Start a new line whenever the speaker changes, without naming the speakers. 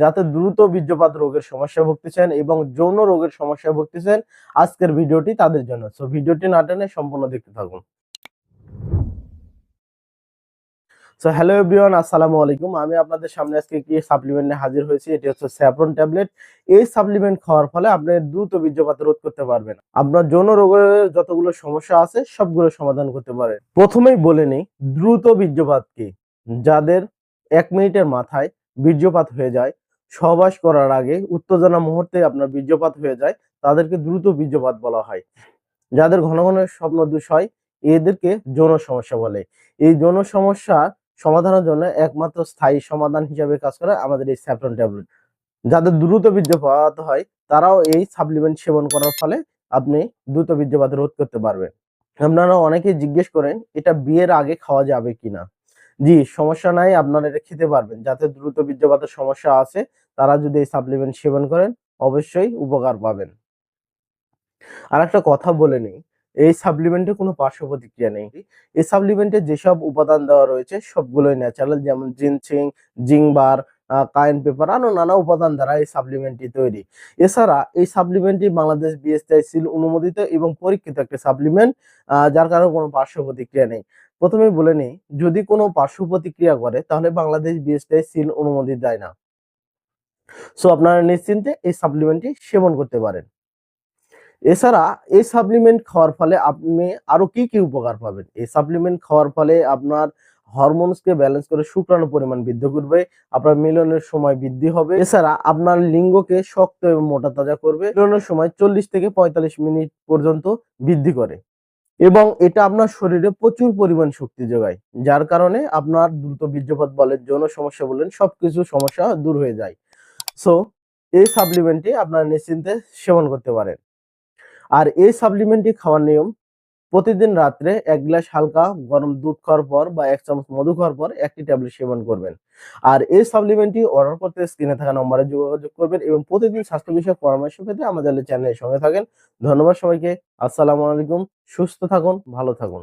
যাতে দ্রুত বীর্যপাত রোগের সমস্যা ভুগতেছেন এবং যৌন রোগের সমস্যা ভুগতেছেন আজকের ভিডিওটি তাদের জন্য। সো ভিডিওটি না টেনে সম্পূর্ণ দেখতে থাকুন। সো হ্যালো এভরিওয়ান আসসালামু আলাইকুম। আমি আপনাদের সামনে আজকে কি সাপ্লিমেন্ট নিয়ে হাজির হয়েছি। এটি হচ্ছে স্যাপ্রন ট্যাবলেট এই সাপ্লিমেন্ট খাওয়ার ফলে আপনি দ্রুত বীর্যপাত রোধ করতে পারবেন। আপনার যৌন রোগের যতগুলো সমস্যা আছে, সবগুলো সমাধান করতে পারে। প্রথমেই বলে নেই, দ্রুত বীর্যপাত কি? যাদের এক মিনিটের মাথায় বীর্যপাত হয়ে যায় সহবাস করার আগে উত্তেজনা মুহূর্তে আপনার বীর্যপাত হয়ে যায়, তাদেরকে দ্রুত বীর্যপাত বলা হয়। যাদের ঘন ঘন স্বপ্ন দোষ হয়, এদেরকে যৌন সমস্যা বলে। এই যৌন সমস্যা সমাধানের জন্য একমাত্র স্থায়ী সমাধান হিসাবে কাজ করে আমাদের এই স্যাফরন ট্যাবলেট। যাদের দ্রুত বীর্যপাত হয়, তারাও এই সাপ্লিমেন্ট সেবন করার ফলে আপনি দ্রুত বীর্যপাত রোধ করতে পারবেন। আপনারা অনেকেই জিজ্ঞেস করেন, এটা বিয়ের আগে খাওয়া যাবে কিনা? জি, সমস্যা নাই, আপনারা এটা খেতে পারবেন। যাতে দ্রুত বীর্যপাতের সমস্যা আছে, তারা যদি এই সাপ্লিমেন্ট সেবন করেন, অবশ্যই উপকার পাবেন। আর একটা কথা বলে নেই, এই সাপ্লিমেন্টে কোনো পার্শ্ব প্রতিক্রিয়া নেই। এই সাপ্লিমেন্টে যেসব উপাদান দেওয়া রয়েছে, সবগুলোই ন্যাচারাল যেমন জিনসিং জিংবার কায়েন পেপার আরও নানা উপাদান দ্বারা এই সাপ্লিমেন্টটি তৈরি। এছাড়া এই সাপ্লিমেন্টটি বাংলাদেশ বিএসটিআই সিল অনুমোদিত এবং পরীক্ষিত একটি সাপ্লিমেন্ট যার কারণে কোনো পার্শ্ব প্রতিক্রিয়া নেই। প্রথমেই বলে নেই, যদি কোনো পার্শ্ব প্রতিক্রিয়া করে তাহলে বাংলাদেশ বিএসটিআই সিল অনুমতি দেয় না। সো আপনারা নিশ্চিন্তে এই সাপ্লিমেন্টটি সেবন করতে পারেন। এছাড়া, এই সাপ্লিমেন্ট খাওয়ার ফলে আপনি আরও কি কি উপকার পাবেন? এই সাপ্লিমেন্ট খাওয়ার ফলে আপনার হরমোনসকে ব্যালেন্স করে শুক্রাণু পরিমাণ বৃদ্ধি করবে, আপনার মিলনের সময় বৃদ্ধি হবে। এছাড়া, আপনার লিঙ্গকে শক্ত এবং মোটা তাজা করবে, মিলনের সময় চল্লিশ থেকে পঁয়তাল্লিশ মিনিট পর্যন্ত বৃদ্ধি করে। এবং এটা আপনার শরীরে প্রচুর পরিমাণ শক্তি যোগায়, যার কারণে আপনার দ্রুত বীর্যপাত বলের জন্য সমস্যা বলেন, সবকিছু সমস্যা দূর হয়ে যায়। সো এই সাপ্লিমেন্টটি আপনারা নিশ্চিন্তে সেবন করতে পারেন। আর এই সাপ্লিমেন্টটি খাওয়ার নিয়ম প্রতিদিন রাত্রে এক গ্লাস হালকা গরম দুধ খাওয়ার পর বা এক চামচ মধু খাওয়ার পর একটি ট্যাবলেট সেবন করবেন। আর এই সাপ্লিমেন্টটি অর্ডার করতে স্ক্রিনে থাকা নম্বরে যোগাযোগ করবেন এবং প্রতিদিন স্বাস্থ্য বিষয়ক পরামর্শ পেতে আমাদের চ্যানেলের সঙ্গে থাকেন। ধন্যবাদ সবাইকে। আসসালামু আলাইকুম। সুস্থ থাকুন, ভালো থাকুন।